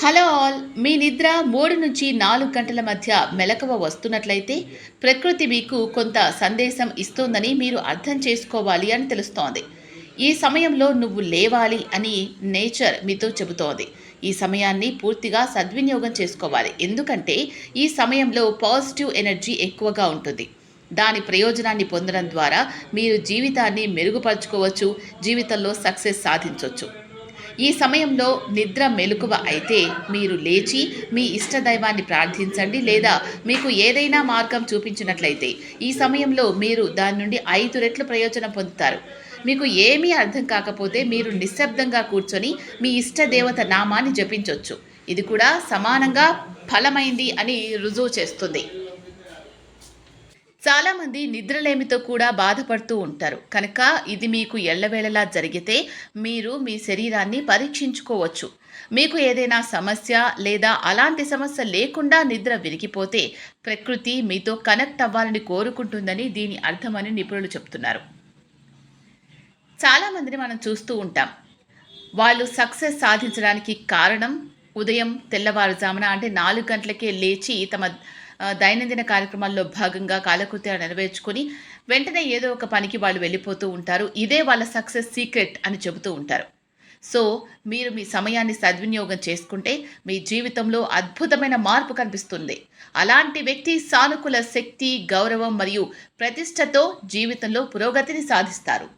Hello all మీ నిద్ర మూడు నుంచి నాలుగు గంటల మధ్య మెలకువ వస్తున్నట్లయితే ప్రకృతి మీకు కొంత సందేశం ఇస్తోందని మీరు అర్థం చేసుకోవాలి అని తెలుస్తోంది. ఈ సమయంలో నువ్వు లేవాలి అని నేచర్ మీతో చెబుతోంది. ఈ సమయాన్ని పూర్తిగా సద్వినియోగం చేసుకోవాలి. ఎందుకంటే ఈ సమయంలో పాజిటివ్ ఎనర్జీ ఎక్కువగా ఉంటుంది. దాని ప్రయోజనాన్ని పొందడం ద్వారా మీరు జీవితాన్ని మెరుగుపరుచుకోవచ్చు జీవితంలో సక్సెస్ సాధించవచ్చు ఈ సమయంలో నిద్ర మెలకువ అయితే మీరు లేచి మీ ఇష్టదైవాన్ని ప్రార్థించండి లేదా మీకు ఏదైనా మార్గం చూపించినట్లయితే ఈ సమయంలో మీరు దాని నుండి ఐదు రెట్లు ప్రయోజనం పొందుతారు. మీకు ఏమీ అర్థం కాకపోతే మీరు నిశ్శబ్దంగా కూర్చొని మీ ఇష్ట దేవత నామాన్ని జపించవచ్చు ఇది కూడా సమానంగా ఫలమైంది అని రుజువు చేస్తుంది. చాలామంది నిద్రలేమితో కూడా బాధపడుతూ ఉంటారు. కనుక ఇది మీకు ఎల్లవేళలా జరిగితే మీరు మీ శరీరాన్ని పరీక్షించుకోవచ్చు. మీకు ఏదైనా సమస్య లేదా అలాంటి సమస్య లేకుండా నిద్ర విరిగిపోతే ప్రకృతి మీతో కనెక్ట్ అవ్వాలని కోరుకుంటుందని దీని అర్థమని నిపుణులు చెప్తున్నారు. చాలామందిని మనం చూస్తూ ఉంటాం. వాళ్ళు సక్సెస్ సాధించడానికి కారణం ఉదయం తెల్లవారుజామున అంటే నాలుగు గంటలకే లేచి తమ దైనందిన కార్యక్రమాల్లో భాగంగా కాలకృత్యాలు నెరవేర్చుకొని వెంటనే ఏదో ఒక పనికి వాళ్ళు వెళ్ళిపోతూ ఉంటారు. ఇదే వాళ్ళ సక్సెస్ సీక్రెట్ అని చెబుతూ ఉంటారు. సో మీరు మీ సమయాన్ని సద్వినియోగం చేసుకుంటే మీ జీవితంలో అద్భుతమైన మార్పు కనిపిస్తుంది. అలాంటి వ్యక్తి సానుకూల శక్తి గౌరవం మరియు ప్రతిష్టతో జీవితంలో పురోగతిని సాధిస్తారు.